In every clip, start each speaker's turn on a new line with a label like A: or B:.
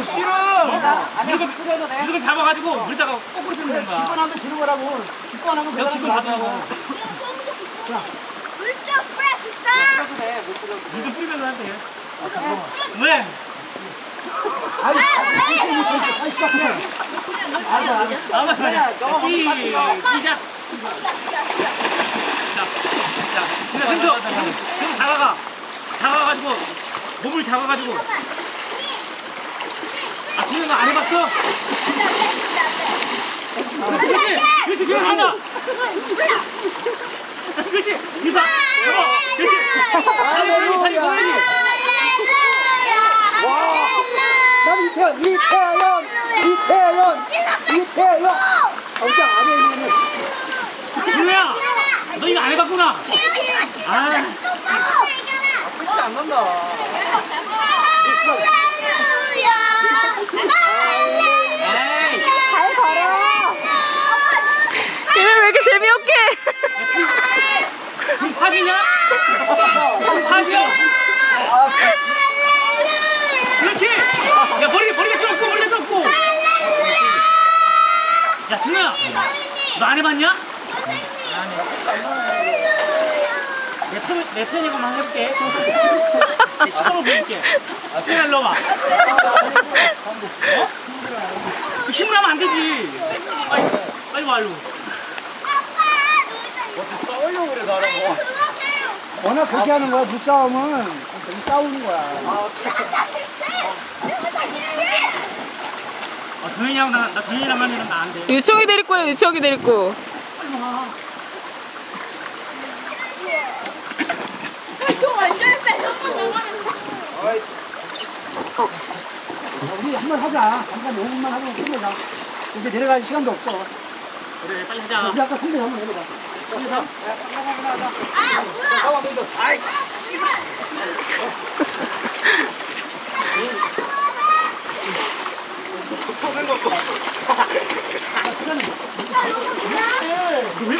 A: 아우 싫어.
B: 무조건 무조건 잡아가지고 물다가 거꾸로 쓰는 거야.
A: 기권 하면 지는 거라고. 기권 하면
B: 내가 지금 가져가고
C: 물좀 뿌려 줄까?
B: 물좀 뿌리면서 한대. 왜?
A: 아이,
B: 시작. 자, 자, 그냥 흔들어. 좀 다가가. 다가가지고 몸을 잡아가지고. 아, 지금 너안 해봤어? 그렇지, 그렇지, 지금 한다. 그렇지, 기사. 어, 그렇지. 다리 보내기, 다리 보내기.
A: 난 이태현, 이태현, 이태현, 이태현. 어제 안에 있는
B: 진우야, 너 이거 안 해봤구나. 아,
A: 끝이 안 난다.
B: 에이.
C: 잘 걸어.
D: 얘네 왜 이렇게 재미없게 해?
B: 사기냐? 사기야? 그렇지! 야, 머리, 머리가 뚫었고, 머리가 뚫었고! 야, 진우야! 너 안 해봤냐? 내 편, 내 한번 해볼게. 시간을 보여줄게. 그냥 일로 와봐. 어? 힘을 하면 안 되지. 빨리, 빨리 와, 일로.
A: 싸우려고 그래, 나라고. 워낙 그렇게 하는 거야, 눈싸움은. 좀 싸우는 거야.
B: 아, 정현이랑 나, 나 정현이랑만 해는 나안 돼.
D: 유치원이 데릴 거야 유치원이 데릴 거
C: 저 완전 빼서 나가면
A: 우리 한 번 하자. 잠깐 5분만 하고 끝내자. 이제 내려갈 시간도 없어.
B: 그래, 빨리 하자.
A: 우리 아까 선배 한번 해보자.
B: 여기서. 그래,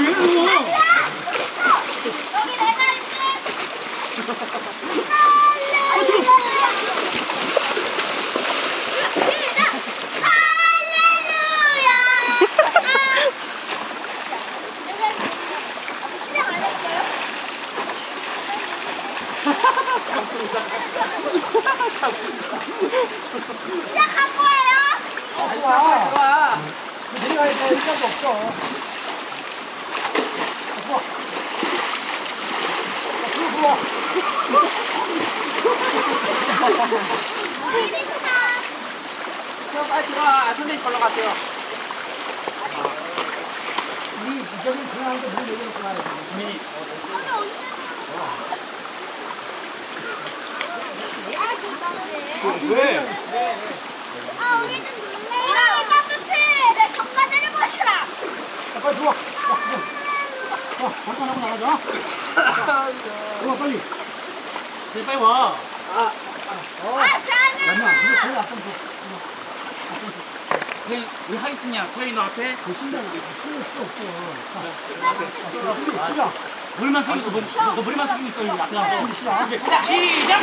B: 왜 그러고?
C: 여기 내가. 시작. 할렐루 야. 시작 안 했어요? 시작한 거예요?
A: 좋아. 좋아. 내려갈 때 시간도 없어. 좋아. 좋아.
C: 우리 리스나.
A: 빨리 들어와. 선생님 걸러 가세요. 우리 이정은 들어가는데 뭘 얘기를 들어가야
B: 왜?
C: 아, 우리 좀 놀래. 야, 따뜻해. 내 성과대를 보시라.
A: 자, 빨리 들어와. 자, 잠깐 하고 나가자. 들어와, 빨리.
B: 그래, 빨리 와.
C: 아,
A: 야,
C: 짜증나.
A: 이거 거의 앞선 줘.
B: 왜, 왜 하겠냐? 소연이 너 앞에?
A: 그 신장, 신을 필요 없어. 자, 시작.
B: 머리만 숙이고, 뭐, 너, 너 머리만 숙이고 있어, 여기 앞에.
A: 시작.
B: 시작!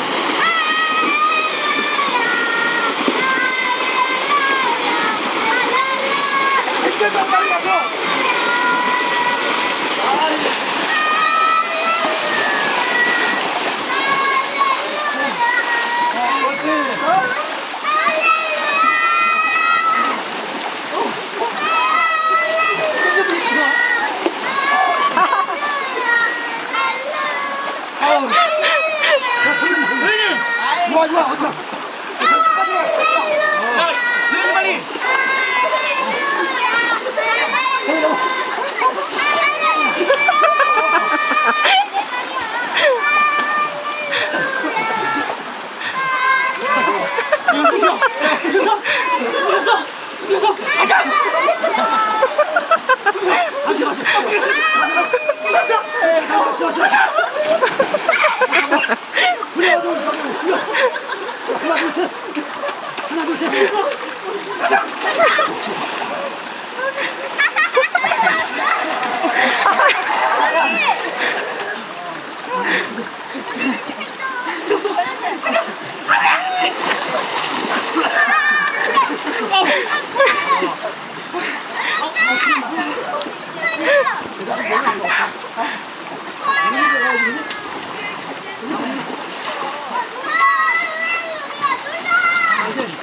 A: Thank you.